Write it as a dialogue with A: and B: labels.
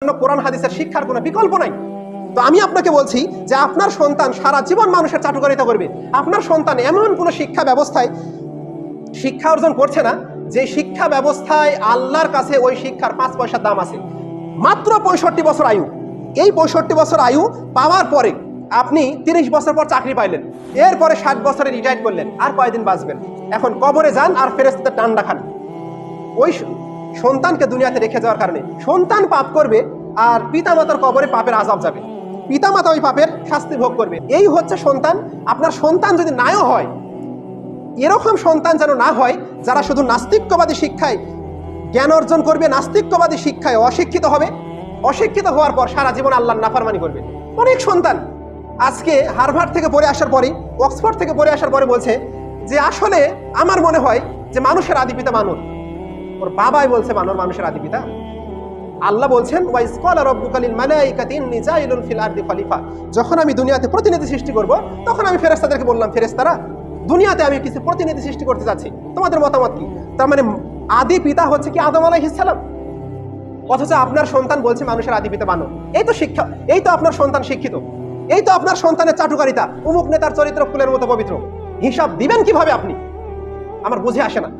A: কোরআন, হাদিসের শিক্ষার কোনো বিকল্প নাই। তো আমি আপনাকে বলছি যে আপনার সন্তান সারা জীবন মানুষের চাটুকারিতা করবে। আপনার সন্তান এমন কোনো শিক্ষা ব্যবস্থায় শিক্ষা অর্জন করছে না, যে শিক্ষা ব্যবস্থায় আল্লাহর কাছে ওই শিক্ষার পাঁচ পয়সার দাম আছে। মাত্র পঁয়ষট্টি বছর আয়ু। এই পঁয়ষট্টি বছর আয়ু পাওয়ার পরে আপনি তিরিশ বছর পর চাকরি পাইলেন। এরপরে ষাট বছরে রিটায়ার করলেন। আর কয়দিন বাঁচবেন? এখন কবরে যান আর ফেরেস্তাদের টান্ডা খান। ওই সন্তানকে দুনিয়াতে রেখে যাওয়ার কারণে। সন্তান পাপ করবে আর পিতামাতার কবরে পাপের আজাব যাবে। পিতামাতা ওই পাপের শাস্তি ভোগ করবে। এই হচ্ছে সন্তান। আপনার সন্তান যদি নাও হয়, এরকম সন্তান যেন না হয়, যারা শুধু নাস্তিক্যবাদী শিক্ষায় জ্ঞান অর্জন করবে, নাস্তিক্যবাদী শিক্ষায় অশিক্ষিত হবে, অশিক্ষিত হওয়ার পর সারা জীবন আল্লাহর নাফারমানি করবে। অনেক সন্তান আজকে হারভার্ড থেকে পড়ে আসার পরে, অক্সফোর্ড থেকে পড়ে আসার পরে বলছে যে, আসলে আমার মনে হয় যে মানুষের আদিপিতা মানব ওর বাবাই বলছে মানব মানুষের আদিপিতা আল্লাহ বলছেন ওয়াইস ক্বালা রাব্বুকা লিল মালাইকাতি ইন্নী ফিল আরদি খলিফা। যখন আমি দুনিয়াতে প্রতিনিধি সৃষ্টি করব, তখন আমি ফেরেশতাদেরকে বললাম, ফেরেশতারা, দুনিয়াতে আমি কিছু প্রতিনিধি সৃষ্টি করতে যাচ্ছি। তোমাদের মতামত কি? তার মানে আদি পিতা হচ্ছে কি আদম আলাইহিস সালাম? অথচ আপনার সন্তান বলছে মানুষের আদি পিতা মানব এই তো শিক্ষা, এই তো আপনার সন্তান শিক্ষিত। এই তো আপনার সন্তানের চাটুকারিতা। অমুক নেতার চরিত্র ফুলের মতো পবিত্র। হিসাব দিবেন কীভাবে আপনি? আমার বুঝে আসে না।